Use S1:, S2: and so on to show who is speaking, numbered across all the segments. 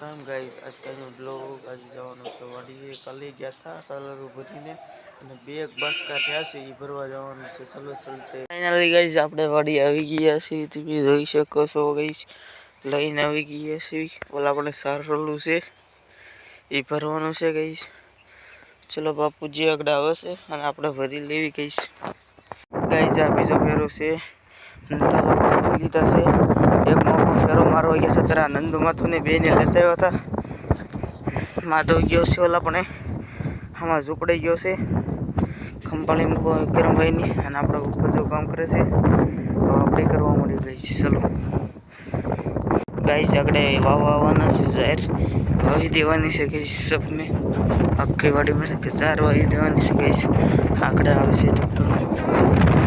S1: કામ guys આજકાલનો blog આજે જવાનું છે વાડીએ કાલે ગયા હતા સાલરો ભરીને અને બે એક બસ કાઢ્યા છે એ ભરવા જવાનું છે ચલો ચલતે ફાઇનલી ગાઈસ આપણે વાડી આવી ગયા છીએ તમે જોઈ શકો છો ગાઈસ લઈને આવી ગયા છીએ ઓલા આપણે સારોલું છે એ ભરવાનું છે ગાઈસ ચલો બાપુજી આગળ આવશે અને આપણે ભરી લેવી ગઈશ ગાઈસ આ બીજો ફેરો છે અને તારા બાપુ લીધા છે એક મોકો ફેરો મારવા ગયા છે ત્યારે નંદુ માથુને બેને લેતા આવ્યા હતા. માધવ ગયો છે ઓલા પણ આમાં ઝૂંપડાઈ ગયો છે. ખંભાળી મૂકો કિરણભાઈની અને આપણે જો કામ કરે છે આપણે કરવા મળી ગઈ ચલો. ગાઈસ આગળ વાવવા આવવાના છે જાહેર. વાવી દેવાની છે ગઈ સબને આખી વાડીમાં છે કે ચાર વાવી દેવાની છે ગઈ આગળ આવે છે ટ્રેક્ટર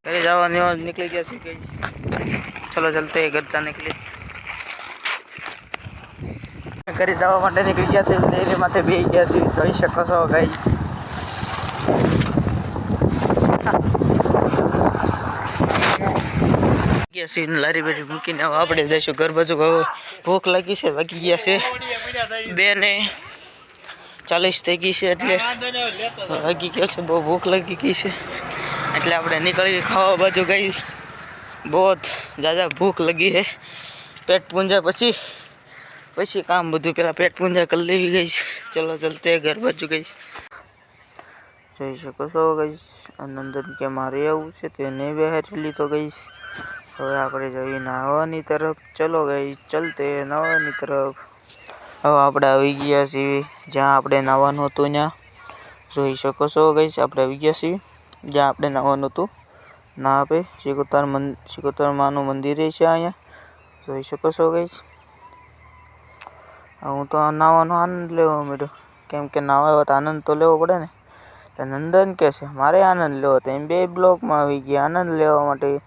S1: ઘરે જવાની વાત નીકળી ગયા છે ગાઈસ ચલો ચલતે ઘર જા નીકળી ઘરે જવા માટે નીકળી ગયા છે ડેરી માથે બે ગયા છે જોઈ શકો છો ગાઈસ ગયા છે લારી બારી મૂકીને હવે આપણે જઈશું ઘર બાજુ હવે ભૂખ લાગી છે વાગી ગયા છે બે ને ચાલીસ થઈ ગઈ છે એટલે વાગી ગયો છે બહુ ભૂખ લાગી ગઈ છે એટલે આપણે નીકળી ખાવા બાજુ ગઈ. બહુ જાજા ભૂખ લગી હે. પેટ પૂંજા પછી પછી કામ બધું પેલા પેટ પૂંજા કરી લેવી ગઈ ચલો ચલતે ઘર બાજુ ગઈ. જોઈ શકો છો ગઈ નંદન કે મારે આવું છે તેને નહીં લીધો તો ગઈ હવે આપણે જઈએ નાહવાની તરફ. ચલો ગઈ ચલતે નાહવાની તરફ. હવે આપણે આવી ગયા છીએ. જ્યાં આપણે નાહવાનું હતું ત્યાં. જોઈ શકો છો ગઈ આપણે આવી ગયા છીએ. જ્યાં આપણે નાહવાનું હતું. ના આપે શિકોતર મન શિકોતર માનું મંદિર છે અહીંયા. જોઈ શકો છો ગઈ હું તો નાહવાનો આનંદ લેવો માંડ્યો. કેમ કે નાહવા હોય તો આનંદ તો લેવો પડે ને. તો નંદન કહે છે, મારે આનંદ લેવો તો એમ બે બ્લોકમાં આવી ગયા. આનંદ લેવા માટે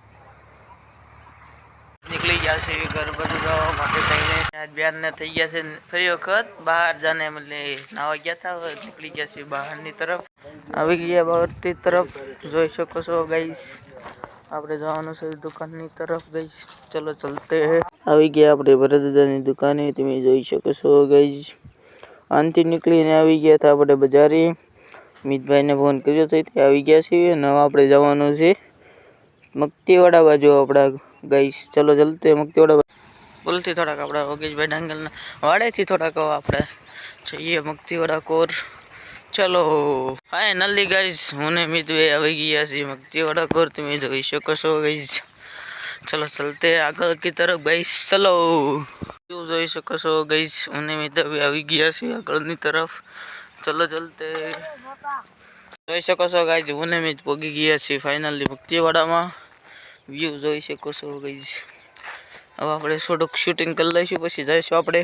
S1: ગયા છે ઘર બધું જવા માટે થઈને બિહારને થઈ ગયા છે, ફરી વખત બહાર જાને એટલે નાવા ગયા હતા નીકળી ગયા છે બહારની તરફ. આવી ગયા બહારથી તરફ, જોઈ શકો છો ગાઈશ આપણે જવાનું છે દુકાનની તરફ ગઈશ ચલો ચલતે આવી ગયા આપણે ભરતદાદાની દુકાને, તમે જોઈ શકો છો ગાઈશ આનથી નીકળીને આવી ગયા હતા આપણે બજારે. મિતભાઈને ફોન કર્યો તે આવી ગયા છીએ નવા આપણે જવાનું છે મક્તિવાડા બાજુ આપણા गईस चलो जलते मुक्ति बोल थी थोड़ा कपड़ा हो गई डंगल वाड़े थी थोड़ा को अपने चाहिए मुक्ति कोर। चलो। फाइनली गाइस होने उम्मीद हुए अभी गया मुक्ति वड़ा कोर तो तुम्हें जो ईशो कसो गईस चलो, चलते आगल की तरफ़ गईस चलो। तू जो कसो गईस होने उम्मीद हुए अभी गया आगल तरफ़। चलो, चलते जो ईशो कसो गाइज़ होने उम्मीद पोगी गया फाइनली मुक्ति वड़ा में। વ્યૂ જોઈ શકો છો ગાઈસ હવે આપણે થોડુંક શૂટિંગ કરી લઈશું પછી જઈશું આપણે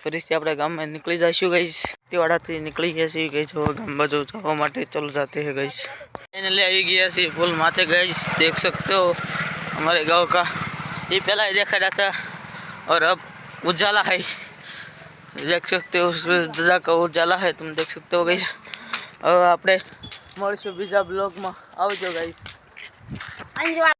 S1: ફરીથી આપણે ગામમાં નીકળી જઈશું ગઈશ તેવાડાથી નીકળી ગયા છીએ ગઈ જો ગામ બાજુ જવા માટે ચલો જાતે હે ગઈશ ફાઇનલી આવી ગયા છીએ પુલ माथे गईस देख सकते हो हमारे गांव का ये पहला ही देखा जाता और अब उजाला है देख सकते हो उसमें दादा का उजाला है तुम देख सकते हो गईस હવે આપણે મળશું બીજા બ્લોગમાં આવજો ગાઈસ